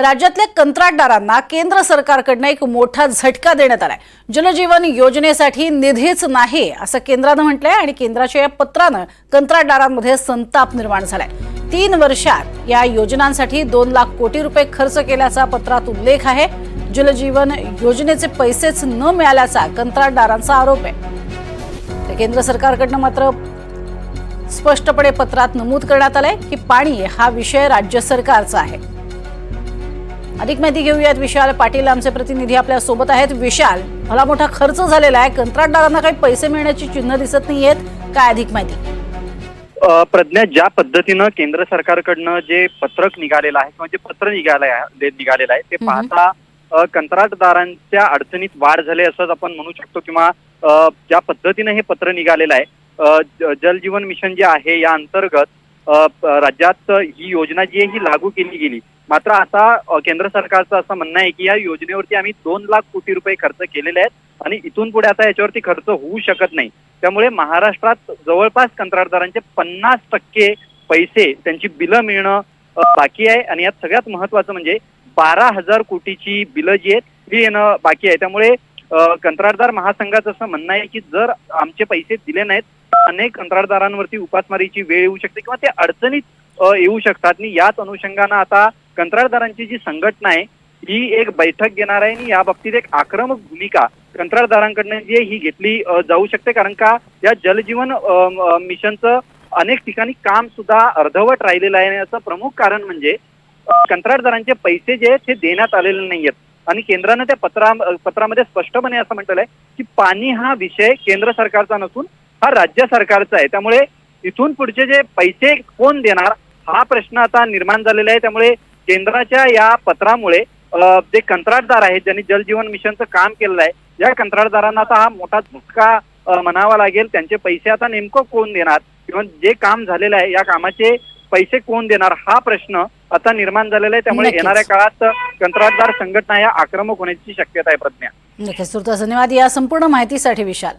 राज्यातल्या कंत्राटदारांना केंद्र सरकारकडनं एक मोठा झटका देण्यात आलाय. जलजीवन योजनेसाठी निधीच नाही असं केंद्रानं म्हटलंय आणि केंद्राच्या या पत्रानं कंत्राटदारांमध्ये संताप निर्माण झालाय. तीन वर्षात या योजनांसाठी दोन लाख कोटी रुपये खर्च केल्याचा पत्रात उल्लेख आहे. जलजीवन योजनेचे पैसेच न मिळाल्याचा कंत्राटदारांचा आरोप आहे. तर केंद्र सरकारकडनं मात्र स्पष्टपणे पत्रात नमूद करण्यात आलंय की पाणी हा विषय राज्य सरकारचा आहे. अधिक माहिती घेऊयात. विशाल पाटील आमचे प्रतिनिधी आपल्यासोबत आहेत. विशाल भला मोठा खर्च झालेला आहे. कंत्राटदारांना काही पैसे मिळण्याची चिन्ह दिसत नाहीयेत. काय अधिक माहिती? अ, प्रज्ञा ज्या पद्धतीनं केंद्र सरकारकडनं जे पत्रक निघालेलं आहे किंवा जे पत्र निघालं आहे जे निघालेलं आहे ते. पाहता कंत्राटदारांच्या अडचणीत वाढ झाली असंच आपण म्हणू शकतो किंवा ज्या पद्धतीनं हे पत्र निघालेलं आहे जल जीवन मिशन जे आहे या अंतर्गत राज्यात ही योजना जी आहे ही लागू केली गेली. मात्र आता केंद्र सरकारचं असं म्हणणं आहे की या योजनेवरती आम्ही दोन लाख कोटी रुपये खर्च केलेले आहेत आणि इथून पुढे आता याच्यावरती खर्च होऊ शकत नाही. त्यामुळे महाराष्ट्रात जवळपास कंत्राटदारांचे पन्नास टक्के पैसे त्यांची बिलं मिळणं बाकी आहे. आणि यात सगळ्यात महत्वाचं म्हणजे बारा हजार कोटीची बिलं जी आहेत ही येणं बाकी आहे. त्यामुळे कंत्राटदार महासंघाचं असं म्हणणं आहे की जर आमचे पैसे दिले नाहीत अनेक कंत्राटदारांवरती उपासमारीची वेळ येऊ शकते किंवा ते अडचणीत येऊ शकतात. आणि याच अनुषंगानं आता कंत्राटदारांची जी संघटना आहे ही एक बैठक घेणार आहे आणि या बाबतीत एक आक्रमक भूमिका कंत्राटदारांकडनं जी आहे ही घेतली जाऊ शकते. कारण का या जलजीवन मिशनचं अनेक ठिकाणी काम सुद्धा अर्धवट राहिलेलं आहे. याचं प्रमुख कारण म्हणजे कंत्राटदारांचे पैसे जे आहेत ते देण्यात आलेले नाहीयेत. आणि केंद्रानं त्या पत्रा पत्रामध्ये स्पष्टपणे असं म्हटलेलं आहे की पाणी हा विषय केंद्र सरकारचा नसून हा राज्य सरकारचा आहे. त्यामुळे इथून पुढचे जे पैसे कोण देणार हा प्रश्न आता निर्माण झालेला आहे. त्यामुळे केंद्राच्या या पत्रामुळे जे कंत्राटदार आहेत ज्यांनी जलजीवन मिशनचं काम केलेलं आहे या कंत्राटदारांना आता हा मोठा झटका म्हणावा लागेल. त्यांचे पैसे आता नेमकं कोण देणार? किंवा जे काम झालेलं आहे या कामाचे पैसे कोण देणार? हा प्रश्न आता निर्माण झालेला आहे त्यामुळे. येणाऱ्या काळात कंत्राटदार संघटना या आक्रमक होण्याची शक्यता आहे प्रज्ञा. नक्कीच धन्यवाद. या संपूर्ण माहितीसाठी विशाल.